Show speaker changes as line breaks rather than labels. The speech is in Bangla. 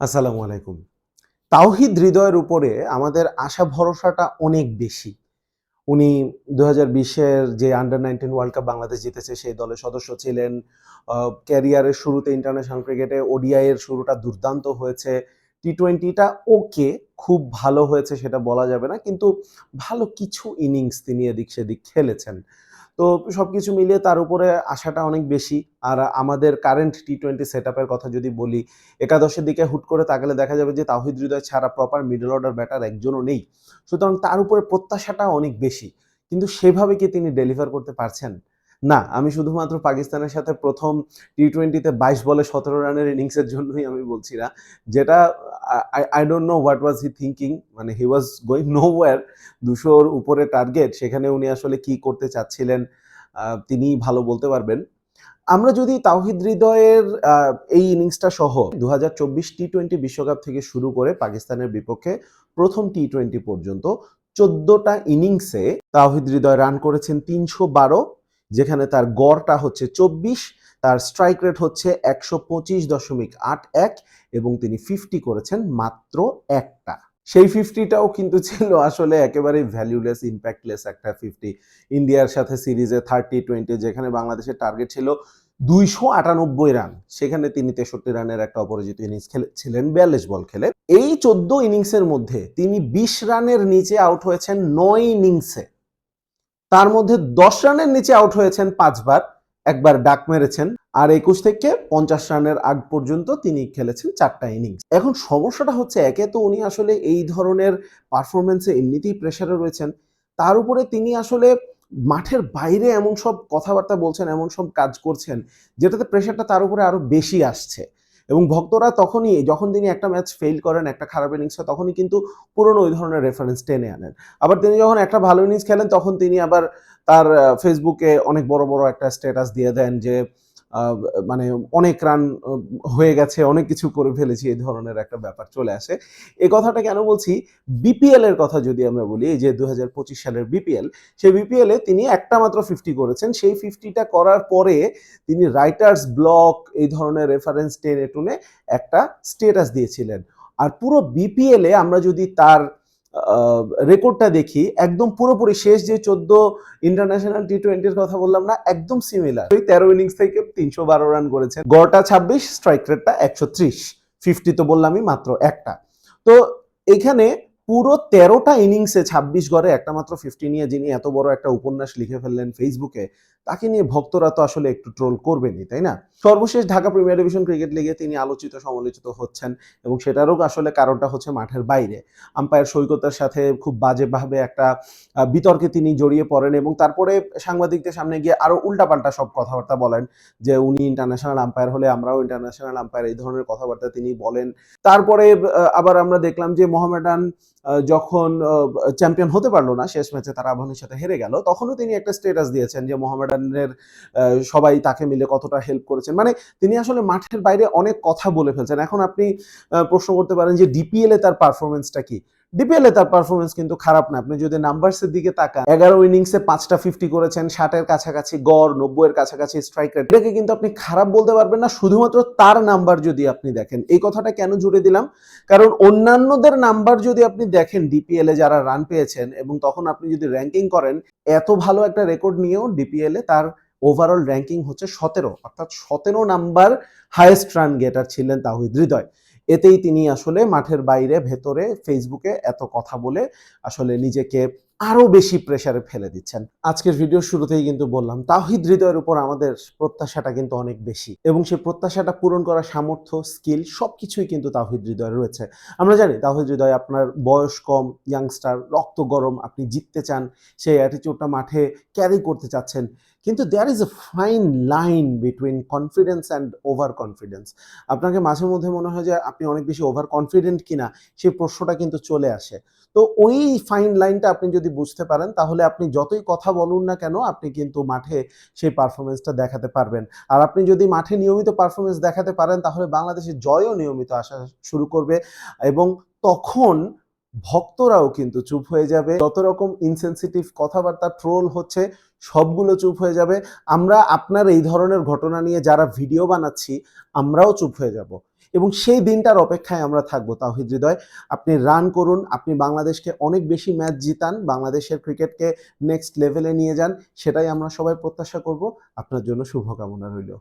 আসসালামু আলাইকুম। তাওহিদ হৃদয়ের উপরে আমাদের আশা ভরসাটা অনেক বেশি। উনি দু হাজার বিশের যে under nineteen world cup Bangladesh জিতেছে, সেই দলের সদস্য ছিলেন। ক্যারিয়ারের শুরুতে ইন্টারন্যাশনাল ক্রিকেটে ওডিআই এর শুরুটা দুর্দান্ত হয়েছে। টি টোয়েন্টিটা ওকে খুব ভালো হয়েছে সেটা বলা যাবে না, কিন্তু ভালো কিছু ইনিংস তিনি এদিক সেদিক খেলেছেন। তো সব কিছু মিলিয়ে তার উপরে আশাটা অনেক বেশি। আর আমাদের কারেন্ট টি টোয়েন্টি সেট কথা যদি বলি, একাদশের দিকে হুট করে তাকালে দেখা যাবে যে তাহিদ হৃদয় ছাড়া প্রপার মিডল অর্ডার ব্যাটার একজনও নেই। সুতরাং তার উপরে প্রত্যাশাটা অনেক বেশি। কিন্তু সেভাবে কি তিনি ডেলিভার করতে পারছেন? না, আমি শুধুমাত্র পাকিস্তানের সাথে প্রথম টি টোয়েন্টিতে বাইশ বলে সতেরো রানের ইনিংসের জন্যই আমি বলছি না। যেটা I don't know what was he thinking মানে he was going no war দুশোর উপরে টার্গেট সেখানে উনি আসলে কি করতে চাচ্ছিলেন তিনি ভালো বলতে পারবেন। আমরা যদি তাওহিদ হৃদয়ের এই ইনিংসটা সহ দু হাজার চব্বিশ টি টোয়েন্টি বিশ্বকাপ থেকে শুরু করে পাকিস্তানের বিপক্ষে প্রথম টি টোয়েন্টি পর্যন্ত চোদ্দটা ইনিংসে তাওহিদ হৃদয় রান করেছেন তিনশো বারো যেখানে তার গড়টা হচ্ছে চব্বিশ, তার স্ট্রাইক রেট হচ্ছে একশো পঁচিশ দশমিক আট এক এবং তিনি ফিফটি করেছেন মাত্র একটা। সেই ফিফটিটাও কিন্তু ছিল আসলে একেবারে ভ্যালুলেস ইম্প্যাক্টলেস একটা ফিফটি ইন্ডিয়ার সাথে সিরিজে থার্টি টোয়েন্টি যেখানে বাংলাদেশের টার্গেট ছিল দুইশো আটানব্বই রান সেখানে তিনি তেষট্টি রানের একটা অপরাজিত ইনিংস খেলেছিলেন বিয়াল্লিশ বল খেলে। এই চোদ্দ ইনিংসের মধ্যে তিনি বিশ রানের নিচে আউট হয়েছেন নয় ইনিংসে তার মধ্যে দশ রানের নিচে আউট হয়েছেন পাঁচবার, একবার ডাক মেরেছেন, আর একুশ থেকে পঞ্চাশ রানের আগ পর্যন্ত তিনি খেলেছেন চারটা ইনিংস। এখন সমস্যাটা হচ্ছে একে তো উনি আসলে এই ধরনের পারফরমেন্সে এমনিতেই প্রেশারে রয়েছেন, তার উপরে তিনি আসলে মাঠের বাইরে এমন সব কথাবার্তা বলছেন, এমন সব কাজ করছেন, যেটাতে প্রেশারটা তার উপরে আরও বেশি আসছে। এবং ভক্তরা তখনই, যখন তিনি একটা ম্যাচ ফেল করেন, একটা খারাপ ইনিংস হয়, তখনই কিন্তু পুরনো ওই ধরনের রেফারেন্স টেনে আনেন। আবার তিনি যখন একটা ভালো ইনিংস খেলেন, তখন তিনি আবার তার ফেসবুকে অনেক বড় বড় একটা স্ট্যাটাস দিয়ে দেন যে মানে অনেক রান হয়ে গেছে, অনেক কিছু করে ফেলেছি, এই ধরনের একটা ব্যাপার চলে আসে। এই কথাটা কেন বলছি? বিপিএল এর কথা যদি আমরা বলি যে দু হাজার পঁচিশ সালের বিপিএল সেই বিপিএল এ তিনি একটা মাত্র ফিফটি করেছেন। সেই ফিফটিটা করার পরে তিনি রাইটার্স ব্লক এই ধরনের রেফারেন্স টেনে টুনে একটা স্টেটাস দিয়েছিলেন। আর পুরো বিপিএল এ আমরা যদি তার রেকর্ডটা দেখি, একদম পুরোপুরি শেষ যে চোদ্দ ইন্টারন্যাশনাল টি টোয়েন্টির কথা বললাম না, একদম সিমিলার ওই তেরো ইনিংস থেকে তিনশো বারো রান করেছেন। গড়টা ছাব্বিশ স্ট্রাইক রেটটা একশো ত্রিশ। ফিফটি তো বললামই মাত্র একটা। তো এখানে পুরো তেরোটা ইনিংসে ছাব্বিশ গড়ে একটা মাত্র ফিফটি নিয়ে যিনি এত বড় একটা উপন্যাস লিখে ফেললেন ফেসবুকে তাকে নিয়ে ভক্তরা তো আসলে একটু ট্রোল করবেনই, তাই না? সর্বশেষ ঢাকা প্রিমিয়ার ডিভিশন ক্রিকেট লিগে তিনি আলোচিত, সমালোচিত হচ্ছেন এবং সেটারও আসলে কারণটা হচ্ছে মাঠের বাইরে। আম্পায়ার সৈকতের সাথে খুব বাজেভাবে একটা বিতর্কে তিনি জড়িয়ে পড়েন এবং তারপরে সাংবাদিকদের সামনে গিয়ে আরও উল্টাপাল্টা সব কথাবার্তা বলেন যে উনি ইন্টারন্যাশনাল আম্পায়ার হলে আমরাও ইন্টারন্যাশনাল আম্পায়ার এই ধরনের কথাবার্তা তিনি বলেন। তারপরে আবার আমরা দেখলাম যে মোহামেডান যখন চ্যাম্পিয়ন হতে পারল না, শেষ ম্যাচে তারা আবাহনীর সাথে হেরে গেল, তখনও তিনি একটা স্টেটাস দিয়েছেন যে মোহামেডানের সবাই তাকে মিলে কতটা হেল্প করেছেন। মানে তিনি আসলে মাঠের বাইরে অনেক কথা বলে ফেলছেন। এখন আপনি প্রশ্ন করতে পারেন যে ডিপিএলে তার পারফরমেন্সটা কি? ডিপিএল এ তার পারফরমেন্স কিন্তু খারাপ না। আপনি যদি নাম্বারসের দিকে তাকান, এগারো ইনিংসে পাঁচটা ফিফটি করেছেন, ষাটের কাছাকাছি গড়, নব্বইয়ের কাছাকাছি স্ট্রাইক রেট এটাকে কিন্তু আপনি খারাপ বলতে পারবেন না। শুধুমাত্র তার নাম্বার যদি আপনি দেখেন, এই কথাটা কেন জুড়ে দিলাম? কারণ অন্যান্যদের নাম্বার যদি আপনি দেখেন ডিপিএল এ যারা রান পেয়েছেন এবং তখন আপনি যদি র্যাঙ্কিং করেন, এত ভালো একটা রেকর্ড নিয়েও ডিপিএল এ তার ওভারঅল র্যাঙ্কিং হচ্ছে সতেরো। অর্থাৎ সতেরো নাম্বার হাইয়েস্ট রান গেটার ছিলেন তাহিদ হৃদয়। এতেই তিনি আসলে মাঠের বাইরে ভেতরে ফেসবুকে এত কথা বলে আসলে নিজেকে আরও বেশি প্রেসারে ফেলে দিচ্ছেন। আজকের ভিডিও শুরুতেই কিন্তু বললাম তাহিদ হৃদয়ের উপর আমাদের প্রত্যাশাটা কিন্তু অনেক বেশি এবং সেই প্রত্যাশাটা পূরণ করার সামর্থ্য স্কিল সব কিছুই কিন্তু তাহিদ হৃদয়ে রয়েছে। আমরা জানি তাহিদ হৃদয় আপনার বয়স কম ইয়াংস্টার রক্ত গরম, আপনি জিততে চান, সেই অ্যাটিচিউডটা মাঠে ক্যারি করতে চাচ্ছেন। কিন্তু there is a fine line between confidence and over confidence আপনাকে মাঝে মধ্যে মনে হয় যে আপনি অনেক বেশি ওভার কনফিডেন্ট কিনা, সেই প্রশ্নটা কিন্তু চলে আসে। তো ওই ফাইন লাইনটা আপনি যদি বুঝতে পারেন, তাহলে আপনি যতই কথা বলুন না কেন, আপনি কিন্তু মাঠে সেই পারফরমেন্সটা দেখাতে পারবেন। আর আপনি যদি মাঠে নিয়মিত পারফরমেন্স দেখাতে পারেন, তাহলে বাংলাদেশের জয়ও নিয়মিত আসা শুরু করবে এবং তখন ভক্তরাও কিন্তু চুপ হয়ে যাবে। যত রকম ইনসেন্সিটিভ কথাবার্তা ট্রোল হচ্ছে, সবগুলো চুপ হয়ে যাবে। আমরা আপনার এই ধরনের ঘটনা নিয়ে যারা ভিডিও বানাচ্ছি, আমরাও চুপ হয়ে যাব। এবং সেই দিনটার অপেক্ষায় আমরা থাকব। তাহিদ হৃদয়, আপনি রান করুন, আপনি বাংলাদেশকে অনেক বেশি ম্যাচ জিতান, বাংলাদেশের ক্রিকেটকে নেক্সট লেভেলে নিয়ে যান, সেটাই আমরা সবাই প্রত্যাশা করব। আপনার জন্য শুভকামনা রইল।